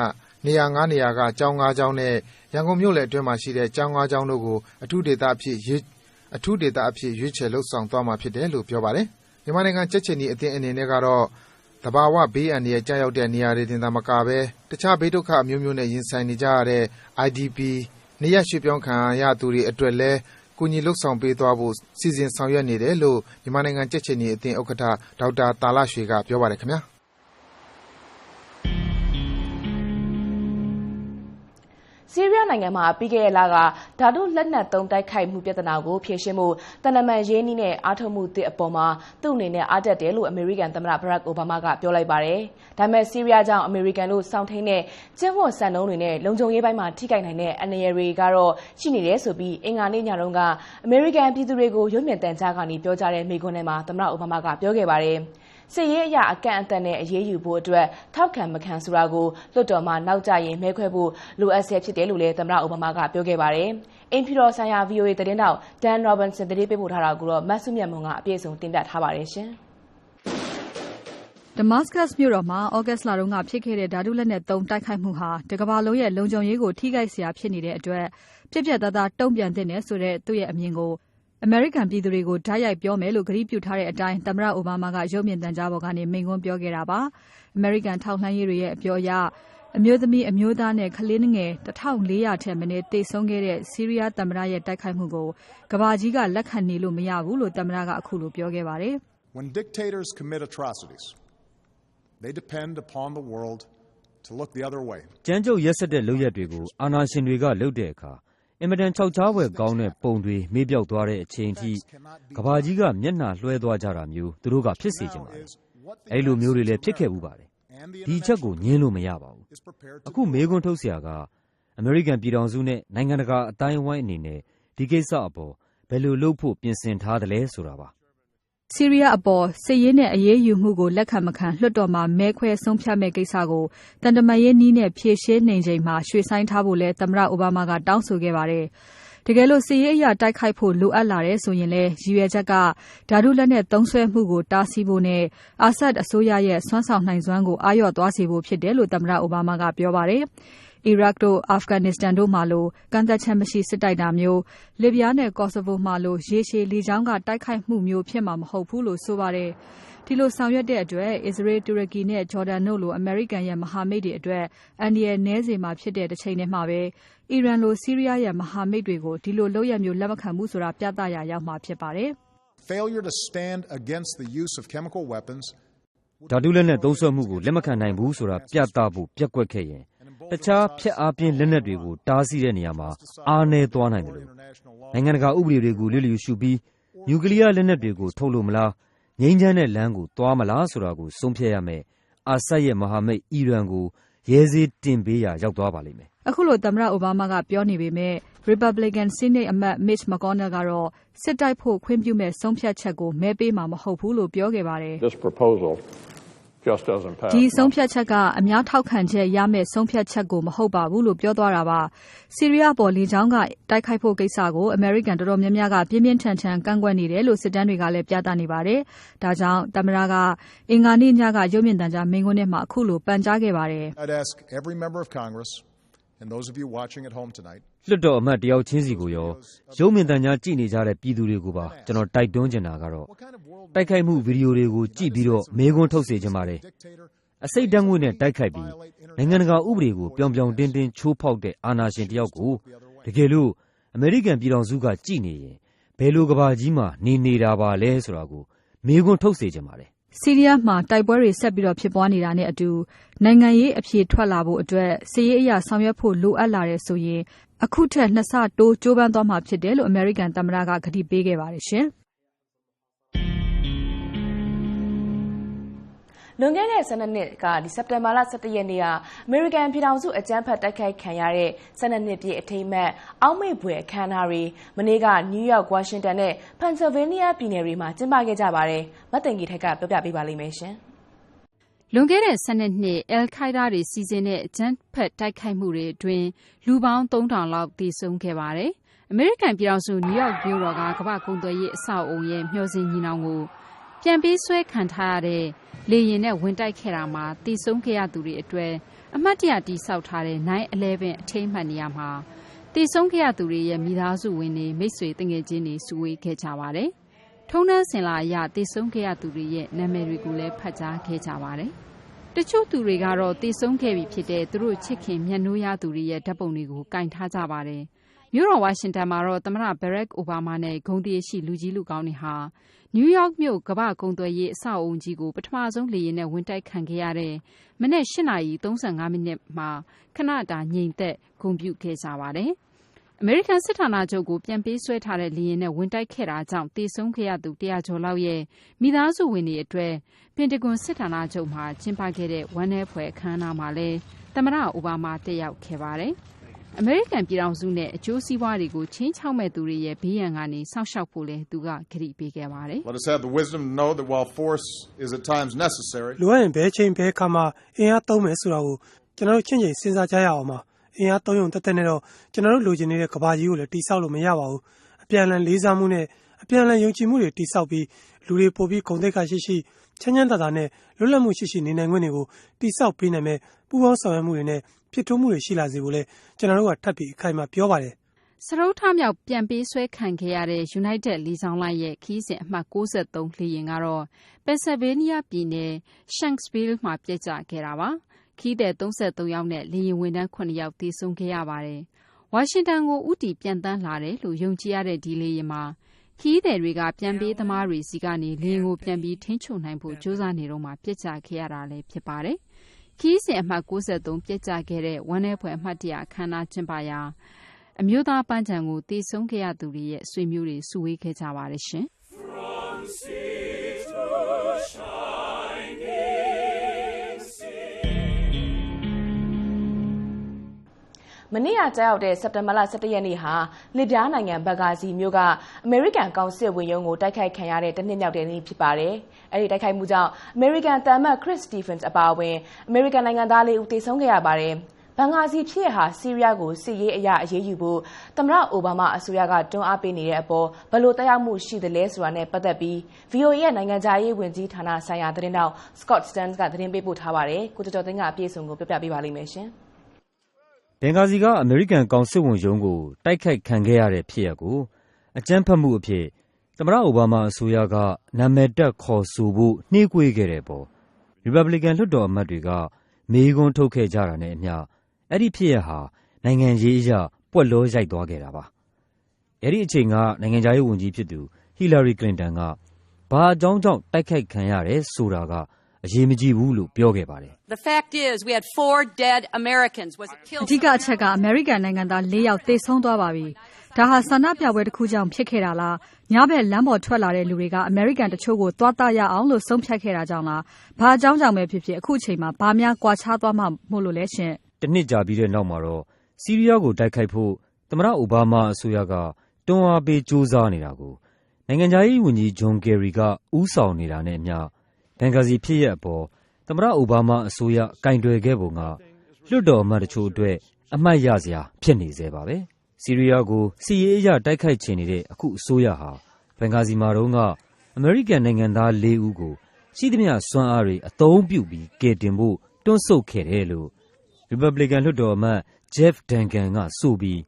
D: နေရာ ၅ နေရာက ကျောင်း ၅ ကျောင်းနဲ့ ရန်ကုန်မြို့လယ်အတွင်းမှာရှိတဲ့ ကျောင်း ၅ ကျောင်းတို့ကို အထူးဒေသအဖြစ် ရွေးချယ် လုပ်ဆောင်သွားမှာဖြစ်တယ်လို့ ပြောပါတယ်။ မြန်မာနိုင်ငံကြက်ခြေနီအသင်းအနေနဲ့ကတော့ သဘာဝဘေးအန္တရာယ်ကျရောက်တဲ့ နေရာတွေတင်သာမကဘဲ တခြားဘေးဒုက္ခအမျိုးမျိုးနဲ့ ရင်ဆိုင်နေကြရတဲ့ IDP နေရပ်ရွှေ့ပြောင်းခံရသူတွေအတွက်လည်း ကူညီလုပ်ဆောင်ပေးသွားဖို့ စီစဉ်ဆောင်ရွက်နေတယ်လို့ မြန်မာနိုင်ငံကြက်ခြေနီအသင်းဥက္ကဋ္ဌ ဒေါက်တာသာလရွှေက ပြောပါတယ်ခင်ဗျာ။
B: ဆီးရီးယားနိုင်ငံမှာ ပြီးခဲ့တဲ့လက ဓာတုလက်နက်သုံး တိုက်ခိုက်မှုပြဿနာကို ဖြေရှင်းဖို့တန်တမန်ရေးနည်းနဲ့ အားထုတ်မှုသစ်အပေါ်မှာ သူ့အနေနဲ့ အားတက်တယ်လို့ အမေရိကန်သမ္မတ ဘရက်အိုဘားမားက ပြောလိုက်ပါတယ်။ဒါပေမဲ့ ဆီးရီးယားကြောင့် အမေရိကန်တို့ စောင့်ထိန်တဲ့ ကျင်းဝတ်စံနှုန်းတွေနဲ့ လုံခြုံရေးပိုင်းမှာ ထိခိုက်နိုင်တဲ့ အန္တရာယ်တွေကတော့ ရှိနေတယ်ဆိုပြီး အင်္ဂါနေ့ညတုန်းက အမေရိကန်ပြည်သူတွေကို ရုပ်မြင်သံကြားကနေ ပြောကြားတဲ့ မိန့်ခွန်းထဲမှာ သမ္မတ အိုဘားမားက ပြောခဲ့ပါတယ်။ စစ်ရေးအရာအကန့်အသတ်နဲ့အရေးယူဖို့အတွက်ထောက်ခံမခံဆိုတာကိုလွှတ်တော်မှာနောက်ကျရင်မဲခွဲဖို့လိုအပ်ဆဲဖြစ်တယ်လို့လည်းသမ္မတအိုဘားမားကပြောခဲ့ပါတယ်။အင်ဖြူတော်ဆိုင်ရာ VOA သတင်းတောက်ဒန်ရောဘန်ဆန်သတင်းပေးပို့ထားတာကိုတော့မတ်စုမြတ်မွန်ကအပြည့်အစုံတင်ပြထားပါတယ်ရှင်။
H: Damascus မြို့တော်မှာဩဂတ်စ်လတုန်းကဖြစ်ခဲ့တဲ့ဓာတုလက်နက်သုံးတိုက်ခိုက်မှုဟာတကမ္ဘာလုံးရဲ့လုံခြုံရေးကိုထိခိုက်စရာဖြစ်နေတဲ့အတွက်ပြတ်ပြတ်သားသားတုံ့ပြန်သင့်တယ်ဆိုတဲ့သူ့ရဲ့အမြင်ကို အမေရိကန်ပြည်သူတွေကို တိုက်ရိုက်ပြောမယ်လို့ ကတိပြုထားတဲ့အတိုင်း သမ္မတအိုဘားမားကရုပ်မြင်သံကြားပေါ်ကနေ မိန့်ခွန်းပြောခဲ့တာပါ။အမေရိကန်ထောက်လှမ်းရေးတွေရဲ့ အပြောအရ အမျိုးသမီး အမျိုးသားနဲ့ ကလေးငယ်1400ထက်မနည်း သေဆုံးခဲ့တဲ့ ဆီးရီးယားသမ္မတရဲ့ တိုက်ခိုက်မှုကို ကမ္ဘာကြီးက လက်ခံနေလို့ မရဘူးလို့ သမ္မတကအခုလိုပြောခဲ့ပါတယ်။
C: When dictators commit atrocities they depend upon the world to look the other way.
A: ကြမ်းကြုတ်ရက်စက်တဲ့လုပ်ရပ်တွေကို အာဏာရှင်တွေက လုပ်တဲ့အခါ အင်မတန်ခြောက်ခြားဖွယ်ကောင်းတဲ့ပုံတွေ မေ့ပျောက်သွားတဲ့အချိန်ထိ ကမ္ဘာကြီးက မျက်နှာလွှဲသွားကြတာမျိုး သူတို့က ဖြစ်စေချင်ပါတယ်။အဲဒီလိုမျိုးတွေလည်း ဖြစ်ခဲ့ဖူးပါတယ်။ဒီအချက်ကို ငြင်းလို့မရပါဘူး။အခု မေးခွန်းထုတ်စရာက အမေရိကန်ပြည်ထောင်စုနဲ့ နိုင်ငံတကာ အသိုင်းအဝိုင်းအနေနဲ့ ဒီကိစ္စအပေါ် ဘယ်လိုလုပ်ဖို့ ပြင်ဆင်ထားသလဲဆိုတာပါ။
H: ဆီးရီးယားအပေါ် စစ်ရေးနဲ့ အရေးယူမှုကို လက်ခံမခံ လွှတ်တော်မှာ မဲခွဲဆုံးဖြတ်မယ့်ကိစ္စကိုတန်တမာရေးနည်းနဲ့ ဖြေရှင်းနေချိန်မှာ ရွှေ့ဆိုင်းထားဖို့လည်း သမ္မတအိုဘားမားကတောင်းဆိုခဲ့ပါတယ်။တကယ်လို့ စစ်ရေးအရ တိုက်ခိုက်ဖို့ လိုအပ်လာတယ်ဆိုရင်လည်း ရည်ရွယ်ချက်ကဓာတုလက်နက်သုံးစွဲမှုကို တားဆီးဖို့နဲ့အာဆတ်အစိုးရရဲ့ စွမ်းဆောင်နိုင်စွမ်းကို အားလျော့သွားစေဖို့ဖြစ်တယ်လို့ သမ္မတ အိုဘားမားက ပြောပါတယ်။ အီရတ်တို့အာဖဂန်နစ္စတန်တို့မှာလိုကန့်သတ်ချက်မရှိစစ်တိုက်တာမျိုးလစ်ဗျားနဲ့ကော်ဆိုဗိုမှာလိုရေရှည်လေကြောင်းကတိုက်ခိုက်မှုမျိုးဖြစ်မှာမဟုတ်ဘူးလို့ဆိုပါတယ်။ဒီလိုဆောင်ရွက်တဲ့အတွက်အစ္စရေး၊တူရကီနဲ့ဂျော်ဒန်တို့လိုအမေရိကန်ရဲ့မဟာမိတ်တွေအတွက်အန္တရာယ်နည်းစေမှာဖြစ်တဲ့တချိန်တည်းမှာပဲအီရန်လိုဆီးရီးယားရဲ့မဟာမိတ်တွေကိုဒီလိုလုပ်ရပ်မျိုးလက်မခံဘူးဆိုတာပြသရာရောက်မှာဖြစ်ပါတယ်။
C: Failure to stand against the use of chemical weapons
A: ဓာတုလက်နက်သုံးစွဲမှုကိုလက်မခံနိုင်ဘူးဆိုတာပြသဖို့ပျက်ကွက်ခဲ့ရင် တခြားဖျက်အားပြင်းလက်နက်တွေကို တားဆီးတဲ့နေရာမှာ အားနည်းသွားနိုင်တယ်လို့နိုင်ငံတကာဥပဒေတွေကို လျစ်လျူရှုပြီး နျူကလ িয়ার လက်နက်တွေကို ထုတ်လို့မလား ငြိမ်းချမ်းတဲ့လမ်းကို သွားမလားဆိုတာကို ဆုံးဖြတ်ရမယ်အာဆတ်ရဲ့မဟာမိတ် အီရန်ကို ရဲစေးတင်ပေးရာ ရောက်သွားပါလိမ့်မယ်
H: အခုလို သမ္မတအိုဘားမားကပြောနေပေမဲ့ Republican Senate အမတ် Mitch McConnell ကတော့ စစ်တိုက်ဖို့ ခွင့်ပြုမဲ့ဆုံးဖြတ်ချက်ကို မဲပေးမှာ မဟုတ်ဘူးလို့ ပြောခဲ့ပါတယ် ဒီဆုံးဖြတ်ချက်ကအများထောက်ခံချက်ရမယ့်ဆုံးဖြတ်ချက်ကိုမဟုတ်ပါဘူးလို့ပြောသွားတာပါ။ဆီးရီးယားပေါ်လေကြောင်းကတိုက်ခိုက်ဖို့ကိစ္စကိုအမေရိကန်တော်တော်များများကပြင်းပြင်းထန်ထန်ကန့်ကွက်နေတယ်လို့စစ်တမ်းတွေကလည်းပြသနေပါတယ်။ဒါကြောင့်သမ္မတကအင်္ဂါနေ့ညကရုပ်မြင်သံကြားမိန့်ခွန်းထဲမှာအခုလိုပန်ကြားခဲ့ပါတယ်။
C: I'd ask every member of Congress and those of you watching at home tonight
A: လွှတ်တော်အမတ်တယောက်ချင်းစီကိုရော ရုပ်မြင်သံကြားကြည့်နေကြတဲ့ ပြည်သူတွေကိုပါ ကျွန်တော် တိုက်တွန်းချင်တာကတော့ တိုက်ခိုက်မှုဗီဒီယိုတွေကို ကြည့်ပြီးတော့ မေးခွန်းထုတ်စေချင်ပါတယ်။အစိတ်ဓာတ်ငွေ့နဲ့ တိုက်ခိုက်ပြီး နိုင်ငံတကာဥပဒေကို ပြောင်ပြောင်တင်းတင်း ချိုးဖောက်တဲ့ အာဏာရှင်တယောက်ကို တကယ်လို့ အမေရိကန်ပြည်ထောင်စုက ကြည့်နေရင် ဘယ်လိုကဘာကြီးမှာ နေနေတာပါလဲဆိုတာကို မေးခွန်းထုတ်စေချင်ပါတယ်
H: ဆီးရီးယားမှာ တိုက်ပွဲတွေဆက်ပြီးဖြစ်ပွားနေတာနဲ့အတူ နိုင်ငံရေးအဖြေထွက်လာဖို့အတွက် စစ်ရေးအရဆောင်ရွက်ဖို့ လိုအပ်လာတယ်ဆိုရင် အခုထက်၂ဆတိုးကြိုးပမ်းသွားမှာဖြစ်တယ်လို့အမေရိကန်သမ္မတကကတိပေးခဲ့ပါတယ်ရှင်။
B: လွန်ခဲ့တဲ့12နှစ်ကဒီစက်တင်ဘာလ17ရက်နေ့ကအမေရိကန်ပြည်ထောင်စုအကြမ်းဖက်တိုက်ခိုက်ခံရတဲ့12နှစ်ပြည့်အထိမ်းအမှတ်အောက်မေ့ဘွယ်အခမ်းအနားတွေမနေ့ကနယူးယောက်ဝါရှင်တန်နဲ့ပန်ဆယ်ဗေးနီးယားပြည်နယ်တွေမှာကျင်းပခဲ့ကြပါတယ်မတ်တင်ကြီးထက်ကပြောပြပေးပါလိမ့်မယ်ရှင်
I: လွန်ခဲ့တဲ့12နှစ် အယ်ခိုင်ဒါတွေစီစဉ်တဲ့ အကြမ်းဖက်တိုက်ခိုက်မှုတွေအတွင်း လူပေါင်း3000လောက် သေဆုံးခဲ့ပါတယ် အမေရိကန်ပြည်ထောင်စု နယူးယောက်မြို့တော်က ကမ္ဘာကုန်သွယ်ရေး အဆောက်အုံရဲ့ မျှော်စင်ညီနောင်ကို ပြန်ပေးဆွဲခံထားရတဲ့ လေရင်နဲ့ ဝင်တိုက်ခဲ့တာမှာတည်ဆုံးခဲ့ရသူတွေအတွက် အမှတ်တရတိဆောက်ထားတဲ့ 9-11 အထိမ်းအမှတ်နေရာမှာတည်ဆုံးခဲ့ရသူတွေရဲ့ မိသားစုဝင်တွေ မိတ်ဆွေတငယ်ချင်းတွေ စုဝေးခဲ့ကြပါတယ်။ ထုံးတန်းစင်လာအရတည်ဆုံးခဲ့ရသူတွေရဲ့နာမည်တွေကိုလည်းဖတ်ကြားခဲ့ကြပါတယ်။တချို့သူတွေကတော့တည်ဆုံးခဲ့ပြီဖြစ်တဲ့သူတို့ချစ်ခင်မြတ်နိုးရသူတွေရဲ့ဓာတ်ပုံတွေကိုကင်ထားကြပါတယ်။မြို့တော်ဝါရှင်တန်မှာတော့သမ္မတဘရက်အိုဘားမားနဲ့ဂုံတရရှိလူကြီးလူကောင်းတွေဟာနယူးယောက်မြို့ကမ္ဘာ့ကုန်သွယ်ရေးအဆောက်အအုံကြီးကိုပထမဆုံးလေယာဉ်နဲ့ဝင်တိုက်ခံခဲ့ရတဲ့မနက်၈နာရီ၃၅မိနစ်မှာခဏတာငြိမ်သက်ဂုဏ်ပြုခဲ့ကြပါတယ်။ အမေရိကန်စစ်ဌာနချုပ်ကို ပြန်ပေးဆွဲထားတဲ့လေယာဉ်နဲ့ ဝင်တိုက်ခဲ့တာကြောင့် သေဆုံးခဲ့ရသူ ၁၀၀ ကျော်လောက်ရဲ့ မိသားစုဝင်တွေအတွက် ပင်တဂွန်စစ်ဌာနချုပ်မှာ ကျင်းပခဲ့တဲ့ ဝမ်းနည်းဖွယ် အခမ်းအနားမှာလည်း သမ္မတ အိုဘားမား တက်ရောက်ခဲ့ပါတယ်။အမေရိကန်ပြည်ထောင်စုနဲ့ အကျိုးစီးပွားတွေကို ခြိမ်းခြောက်မဲ့သူတွေရဲ့ ဘေးရန်ကနေ စောင့်ရှောက်ဖို့လည်း သူက ကတိပေးခဲ့ပါတယ်။
J: Let us have the wisdom to know that while force is at times necessary
K: လိုအပ်ရင် ဘယ်ချိန် ဘယ်ခါမှာ အင်အားသုံးမယ်ဆိုတာကို ကျွန်တော်တို့ ချင်းချင်းစဉ်းစားကြရအောင်ပါ အင်အားသုံးရုံတက်တက်နဲ့တော့ကျွန်တော်တို့လိုချင်နေတဲ့ကဘာကြီးကိုလည်းတိဆောက်လို့မရပါဘူးအပြန်အလှန်လေးစားမှုနဲ့အပြန်အလှန်ယုံကြည်မှုတွေတိဆောက်ပြီးလူတွေပို့ပြီးဂုဏ်သိက္ခာရှိရှိချမ်းချမ်းသာသာနဲ့လွတ်လပ်မှုရှိရှိနေနိုင်ခွင့်တွေကိုတိဆောက်ပေးနိုင်မဲ့ပူးပေါင်းဆောင်ရွက်မှုတွေနဲ့ဖြစ်ထွန်းမှုတွေရှိလာစေဖို့လဲကျွန်တော်တို့ကထပ်ပြီးအခိုင်အမာပြောပါတယ်
I: စရုပ်ထမြောက်ပြန်ပေးဆွဲခံခဲ့ရတဲ့ United လီဆောင်လိုက်ရဲ့ခီးစဉ်အမှတ်63လေယာဉ်ကတော့ Pennsylvania ပြည်နယ် Shanksville မှာပြက်ကျခဲ့တာပါ ခီးတဲ့33ယောက်နဲ့လေယာဉ်ဝန်ထမ်း9ယောက်သေဆုံးခဲ့ရပါတယ်ဝါရှင်တန်ကိုဥတီပြန်တန်းလာတယ်လို့ယုံကြည်ရတဲ့ဒီလေယာဉ်မှာခီးသည်တွေကပြန်ပေးသမားတွေစီကနေလေယာဉ်ကိုပြန်ပြီးထိန်းချုပ်နိုင်ဖို့ကြိုးစားနေတော့မှပြက်ကျခဲ့ရတာလည်းဖြစ်ပါတယ်။ခရီးစဉ်အမှတ်93ပျက်ကျခဲ့တဲ့ဝမ်းနည်းဖွယ်အမှတ်တရအခမ်းအနားကျင်းပရာအမျိုးသားပန်းခြံကိုသေဆုံးခဲ့ရသူတွေရဲ့ဆွေမျိုးတွေစုဝေးခဲ့ကြပါတယ်ရှင်
B: မနေ့ကကြာရောက်တဲ့စက်တင်ဘာလ17ရက်နေ့ဟာလစ်ဗျားနိုင်ငံဘဂါဇီမြို့ကအမေရိကန်ကောင်စစ်ဝင်ရုံးကိုတိုက်ခိုက်ခံရတဲ့တနှစ်မြောက်တဲ့နေ့ဖြစ်ပါတယ်။အဲဒီတိုက်ခိုက်မှုကြောင့်အမေရိကန်တမ်မတ်ခရစ်စတီဖန်စ်အပါအဝင်အမေရိကန်နိုင်ငံသားလေးဦးသေဆုံးခဲ့ရပါတယ်။ဘင်္ဂါဇီဖြစ်ဟာဆီးရီးယားကိုစစ်ရေးအရာအရေးယူဖို့သမ္မတအိုဘားမားအစိုးရကတွန်းအားပေးနေတဲ့အပေါ်ဘယ်လိုတက်ရောက်မှုရှိသလဲဆိုတာနဲ့ပတ်သက်ပြီး VOA ရဲ့နိုင်ငံခြားရေးဝန်ကြီးဌာနဆိုင်ရာသတင်းတောက် Scott Stearns ကသတင်းပေးပို့ထားပါတယ်။ကိုကျော်ကျော်သိန်းကအပြည့်အစုံကိုပြပြပေးပါလိမ့်မယ်ရှင်။
A: ဘင်ဂါဇီက အမေရိကန်ကောင်စစ်ဝန်ရုံးကို တိုက်ခိုက်ခံခဲ့ရတဲ့ဖြစ်ရပ်ကို အကြမ်းဖက်မှုအဖြစ် သမ္မတ အိုဘားမားအစိုးရက နာမည်တပ်ခေါ်ဆိုဖို့ နှေးကွေးခဲ့တဲ့အပေါ် ရီပတ်ဘလီကန် လွှတ်တော်အမတ်တွေက မေးခွန်းထုတ်ခဲ့ကြတာနဲ့အမျှ အဲဒီဖြစ်ရပ်ဟာ နိုင်ငံရေးအရ ပွက်လောရိုက်သွားခဲ့တာပါ။အဲဒီအချိန်က နိုင်ငံခြားရေးဝန်ကြီးဖြစ်သူ ဟီလာရီ ကလင်တန်က ဘာအကြောင်းကြောင့် တိုက်ခိုက်ခံရတယ်ဆိုတာက အရေးမကြီးဘူးလို့ ပြောခဲ့ပါတယ်။“
I: အဓိကအချက်ကအမေရိကန်နိုင်ငံသား၄ယောက်သေဆုံးသွားပါပြီ။ဒါဟာဆန္ဒပြပွဲတခုကြောင့်ဖြစ်ခဲ့တာလား၊ညဘက်လမ်းပေါ်ထွက်လာတဲ့လူတွေကအမေရိကန်တချို့ကိုသွားသရအောင်လို့ဆုံးဖြတ်ခဲ့တာကြောင့်လား၊ဘာအကြောင်းကြောင့်ပဲဖြစ်ဖြစ်အခုအချိန်မှာဘာများကွာခြားသွားမှာမို့လို့လဲရှင့်။”
A: တနှစ်ကြာပြီးတဲ့နောက်မှာတော့ဆီးရီးယားကိုတိုက်ခိုက်ဖို့သမ္မတအိုဘားမားအစိုးရကတွန်းအားပေးကြိုးစားနေတာကိုနိုင်ငံခြားရေးဝန်ကြီးဂျွန်ကယ်ရီကဦးဆောင်နေတာနဲ့အမျှဘင်ဂါဇီဖြစ်ရပ်အပေါ် သမ္မတအိုဘားမားအစိုးရကိုင်တွယ်ခဲ့ပုံက လွှတ်တော်အမတ်တချို့အတွက် အမှတ်ရစရာ ဖြစ်နေဆဲပါပဲ။ဆီးရီးယားကို စစ်ရေးအရ တိုက်ခိုက်ချင်နေတဲ့ အခုအစိုးရဟာ ဘင်ဂါဇီမှာတုန်းက အမေရိကန်နိုင်ငံသားလေးဦးကို ရှိသမျှစွမ်းအားတွေ အသုံးပြုပြီး ကယ်တင်ဖို့ တွန့်ဆုတ်ခဲ့တယ်လို့ ရီပတ်ဘလီကန် လွှတ်တော်အမတ် Jeff Duncan ကဆိုပြီး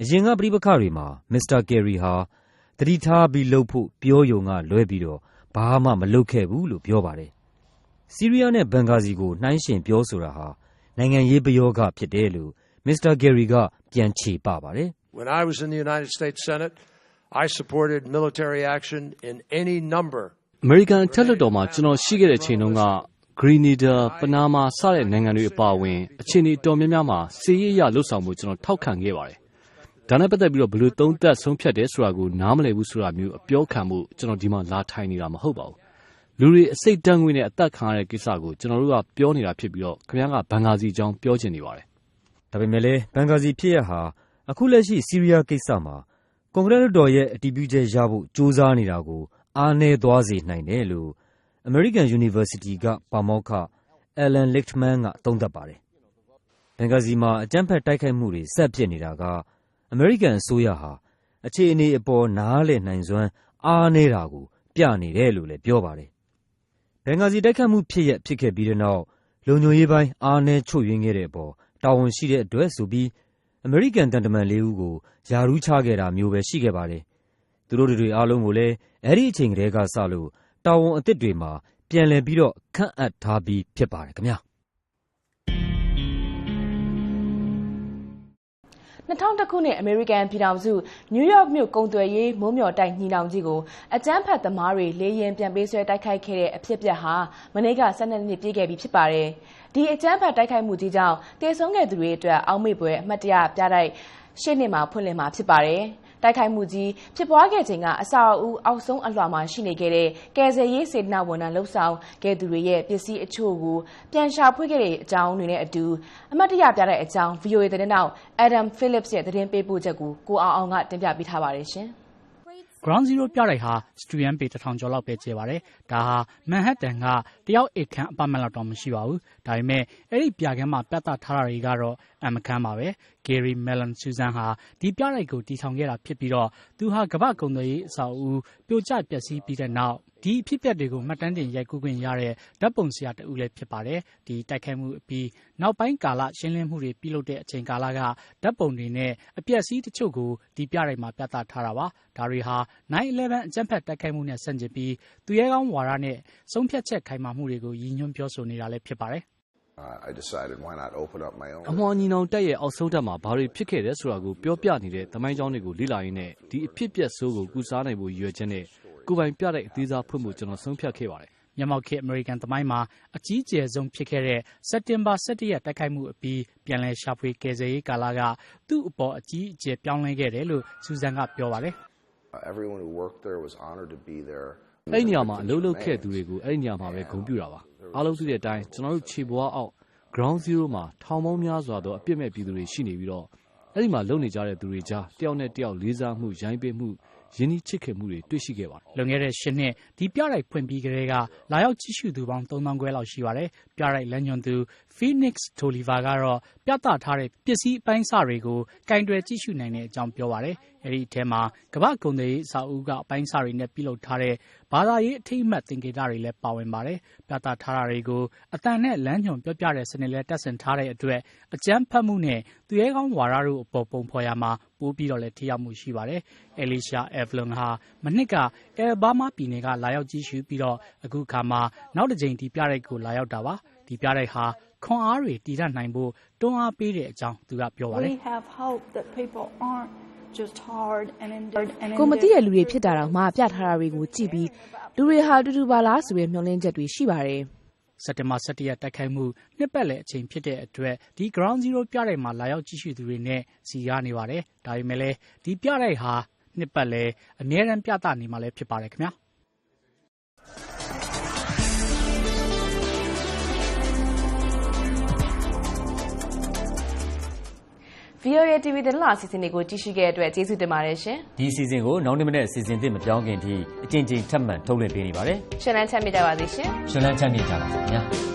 A: အရင်က ပဋိပက္ခတွေမှာ မစ္စတာကယ်ရီဟာ သတိထားပြီးလုပ်ဖို့ ပြောရုံကလွဲပြီးတော့ ဘာမှမလုပ်ခဲ့ဘူးလို့ ပြောပါတယ်။ ဆီးရီးယားနဲ့ ဘင်ဂါဇီကို နှိုင်းယှဉ်ပြောဆိုတာဟာ နိုင်ငံရေးပယောဂ ဖြစ်တယ်လို့ မစ္စတာဂယ်ရီကပြန်ချေပပါတယ်။“
L: အမေရိကန် အထက်လွှတ်တော်မှာ ကျနော်ရှိခဲ့တဲ့အချိန်တုန်းက Grenada ၊ Panama စတဲ့နိုင်ငံတွေ အပါအဝင် အခြေအနေအတော်များများမှာ စစ်ရေးအရလုပ်ဆောင်ဖို့ ကျနော် ထောက်ခံခဲ့ပါတယ်။ဒါနဲ့ပတ်သက်ပြီး ဘယ်လိုသုံးသပ် ဆုံးဖြတ်တယ်ဆိုတာကို နားမလည်ဘူးဆိုတာမျိုး အပြောခံဖို့ ကျနော် ဒီမှာ လာထိုင်နေတာ မဟုတ်ပါဘူး။ လူတွေအစိတ်ဓာတ်ငွေ့နဲ့အသက်ခံရတဲ့ကိစ္စကိုကျနော်တို့ကပြောနေတာဖြစ်ပြီးခင်ဗျားကဘန်ဂါဇီအကြောင်းပြောချင်နေပါတယ်။”
A: ဒါပေမယ့်လည်းဘန်ဂါဇီဖြစ်ရပ်ဟာအခုလက်ရှိဆီးရီးယားကိစ္စမှာကွန်ဂရက်လွှတ်တော်ရဲ့အတည်ပြုချက်ရဖို့ကြိုးစားနေတာကိုအားနည်းသွားစေနိုင်တယ်လို့အမေရိကန်ယူနီဗာစတီကပါမောက္ခ Alan Lichtman ကသုံးသပ်ပါတယ်။ဘန်ဂါဇီမှာအကြမ်းဖက်တိုက်ခိုက်မှုတွေဆက်ဖြစ်နေတာကအမေရိကန်အစိုးရဟာအခြေအနေအပေါ်နားလည်နိုင်စွမ်းအားနည်းတာကိုပြနေတယ်လို့လည်းပြောပါတယ်။ ဘန်ဂါဇီတိုက်ခိုက်မှုဖြစ်ရပ် ဖြစ်ခဲ့ပြီးတဲ့နောက် လုံခြုံရေးပိုင်း အားနည်းချို့ယွင်းခဲ့တဲ့အပေါ် တာဝန်ရှိတဲ့အတွက်ဆိုပြီး အမေရိကန်သံတမန်လေးဦးကို ရာထူးချခဲ့တာမျိုးပဲ ရှိခဲ့ပါတယ်။သူတို့တတွေအားလုံးကိုလည်း အဲဒီအချိန်ကတည်းကစလို့ တာဝန်အသစ်တွေမှာ ပြန်လည်ပြီးတော့ ခန့်အပ်ထားပြီး ဖြစ်ပါတယ်ခင်ဗျာ။
B: ၂၀၀၁ခုနှစ်အမေရိကန်ပြည်ထောင်စုနယူးယောက်မြို့ကုန်သွယ်ရေးမိုးမျှော်တိုက်ညီနောင်ကြီးကိုအကြမ်းဖက်သမားတွေလေယာဉ်ပျံပေးဆွဲတိုက်ခိုက်ခဲ့တဲ့အဖြစ်အပျက်ဟာမနေ့က၁၂နှစ်ပြည့်ခဲ့ပြီဖြစ်ပါတယ်။ဒီအကြမ်းဖက်တိုက်ခိုက်မှုကြီးကြောင့်သေဆုံးခဲ့သူတွေအတွက်အောက်မေ့ဖွယ်အမှတ်တရပြတိုက်ရှေ့နှစ်မှာဖွင့်လှစ်မှာဖြစ်ပါတယ်။ တိုက်ခိုက်မှုကြီးဖြစ်ပွားခဲ့ချိန်ကအဆောက်အဦအောက်ဆုံးအလွှာမှာရှိနေခဲ့တဲ့ကယ်ဆယ်ရေးစေတနာဝန်ထမ်းလှုပ်ဆောင်ခဲ့သူတွေရဲ့ပစ္စည်းအချို့ကိုပြန်ရှာဖွေခဲ့တဲ့အကြောင်းတွေနဲ့အတူအမတ်တရပြတဲ့အကြောင်း VOA သတင်းတောက် Adam Phillips ရဲ့သတင်းပေးပို့ချက်ကိုကိုအောင်အောင်ကတင်ပြပေးထားပါတယ်ရှင်။
M: Ground Zero ပြတိုက်ဟာ စတူဒီယမ်ပေ ၁,၀၀၀ ကျော်လောက်ပဲ ကျယ်ပါတယ်။ဒါဟာ မန်ဟတ်တန်က တယောက်အိပ်ခန်း အပါတ်မန့်လောက်တောင် မရှိပါဘူး။ဒါပေမယ့် အဲဒီပြခန်းမှာ ပြသထားတာတွေကတော့ အံမခန်းပါပဲ။ Gary Mellon Suzan ဟာ ဒီပြတိုက်ကို တည်ထောင်ခဲ့တာဖြစ်ပြီး သူဟာ ကမ္ဘာ့ကုန်သွယ်ရေး အဆောက်အဦးပြိုကျပျက်စီးပြီးတဲ့နောက် ဒီအဖြစ်အပျက်တွေကို မှတ်တမ်းတင်ရိုက်ကူးခွင့်ရတဲ့ ဓာတ်ပုံဆရာတဦးလည်းဖြစ်ပါတယ်။ဒီတိုက်ခိုက်မှုအပြီး နောက်ပိုင်းကာလ ရှင်းလင်းမှုတွေ ပြုလုပ်တဲ့အချိန်ကာလက ဓာတ်ပုံတွေနဲ့ အပျက်အစီးတချို့ကို ဒီပြတိုက်မှာ ပြသထားတာပါ။ဒါတွေဟာ 9/11 အကြမ်းဖက်တိုက်ခိုက်မှုနဲ့ ဆန့်ကျင်ပြီး သူရဲကောင်းဝါဒနဲ့ ဆုံးဖြတ်ချက်ခိုင်မာမှုတွေကို ရည်ညွှန်းပြောဆိုနေတာလည်း ဖြစ်ပါတယ်။“
L: အမွှာညီနောင်တပ်ရဲ့အောက်ဆုံးတပ်မှာဘာတွေဖြစ်ခဲ့တယ်ဆိုတာကိုပြောပြနေတဲ့သမိုင်းကြောင်းတွေကိုလေ့လာရင်းနဲ့ဒီအဖြစ်အပျက်ဆိုးကိုကုစားနိုင်ဖို့ရည်ရွယ်ချက်နဲ့ကိုယ်ပိုင်ပြတိုက်အသေးစားဖွင့်ဖို့ကျနော်ဆုံးဖြတ်ခဲ့ပါတယ်။”
M: မျက်မှောက်ခေတ်အမေရိကန်သမိုင်းမှာအကြီးကျယ်ဆုံးဖြစ်ခဲ့တဲ့စက်တင်ဘာ၁၁ရက်တိုက်ခိုက်မှုအပြီးပြန်လည်ရှာဖွေကယ်ဆယ်ရေးကာလကသူ့အပေါ်အကြီးအကျယ်ပြောင်းလဲခဲ့တယ်လို့ Suzan ကပြောပါတယ်။“
L: အဲဒီနေရာမှာအလုပ်လုပ်ခဲ့သူတွေကိုအဲဒီနေရာမှာပဲဂုဏ်ပြုတာပါ။ အားလုံးသိတဲ့အတိုင်းကျနော်တို့ခြေဘဝအောက် Ground Zero မှာထောင်ပေါင်းများစွာသောအပြစ်မဲ့ပြည်သူတွေရှိနေပြီးအဲဒီမှာလုပ်နေကြတဲ့သူတွေကြားတယောက်နဲ့တယောက်လေးစားမှု၊ရိုင်းပင်းမှု၊ ရင်းနှီးချစ်ခင်မှုတွေတွေ့ရှိခဲ့ပါတယ်။”
M: လွန်ခဲ့တဲ့၈နှစ်ဒီပြတိုက်ဖွင့်ပြီးကတည်းကလာရောက်ကြည့်ရှုသူပေါင်းသုံးသောင်းခွဲလောက်ရှိပါတယ်။ပြတိုက်လမ်းညွှန်သူ Phoenix Toliver ကတော့ပြသထားတဲ့ပစ္စည်းအပိုင်းအစတွေကိုကိုင်တွယ်ကြည့်ရှုနိုင်တဲ့အကြောင်းပြောပါတယ်။အဲဒီအထဲမှာကမ္ဘာ့ကုန်သွယ်ရေးအဆောက်အဦးကအပိုင်းအစတွေနဲ့ပြုလုပ်ထားတဲ့ဘာသာရေးအထိမ်းအမှတ်သင်္ကေတတွေလည်းပါဝင်ပါတယ်။ပြသထားတာတွေကိုအသံနဲ့လမ်းညွှန်ပြောပြတဲ့စနစ်လည်းတပ်ဆင်ထားတဲ့အတွက်အကြမ်းဖက်မှုနဲ့သူရဲကောင်းဝါဒတို့အပေါ်ပုံဖော်ရာမှာ ပိုပြီးတော့လည်းထိရောက်မှုရှိပါတယ်။ Elisha Evlon ဟာ မနှစ်က Alabama ပြည်နယ်က လာရောက်ကြည့်ရှုပြီးအခုအခါမှာ နောက်တကြိမ် ဒီပြတိုက်ကို လာရောက်တာပါ။ဒီပြတိုက်ဟာ ခွန်အားတွေ တည်တံ့နိုင်ဖို့ တွန်းအားပေးတဲ့အကြောင်း သူက ပြောပါတယ်။“
B: ကိုယ်မသိတဲ့လူတွေ ဖြစ်တာတောင်မှ ပြထားတာတွေကိုကြည့်ပြီး လူတွေဟာအတူတူပါလားဆိုတဲ့ မျှော်လင့်ချက်တွေ ရှိပါတယ်။”
M: စက်တင်ဘာ ၁၁ ရက် တိုက်ခိုက်မှု နှစ်ပတ်လည်အချိန်ဖြစ်တဲ့အတွက် ဒီ Ground Zero ပြတိုက်မှာ လာရောက်ကြည့်ရှုသူတွေနဲ့ စည်ကားနေပါတယ်။ဒါပေမယ့်လည်း ဒီပြတိုက်ဟာ နှစ်ပတ်လည် အမြဲတမ်း ပြသနေမှာလည်း ဖြစ်ပါတယ်ခင်ဗျာ။
B: VOA TV သတင်းလာအစီအစဉ်တွေကိုကြည့်ရှုခဲ့တဲ့အတွက်ကျေးဇူးတင်ပါတယ်ရှင်။
A: ဒီအစီအစဉ်ကိုနောက်နေ့မနေ့အစီအစဉ်သစ်မပြောင်းခင်ထိအကြိမ်ကြိမ်ထပ်မံထုတ်လွှင့်ပေးနေပါတယ်။
B: ရှင်လန်းချမ်းမြေ့ကြပါစေရှင်။
A: ရှင်လန်းချမ်းမြေ့ကြပါစေခင်ဗျာ။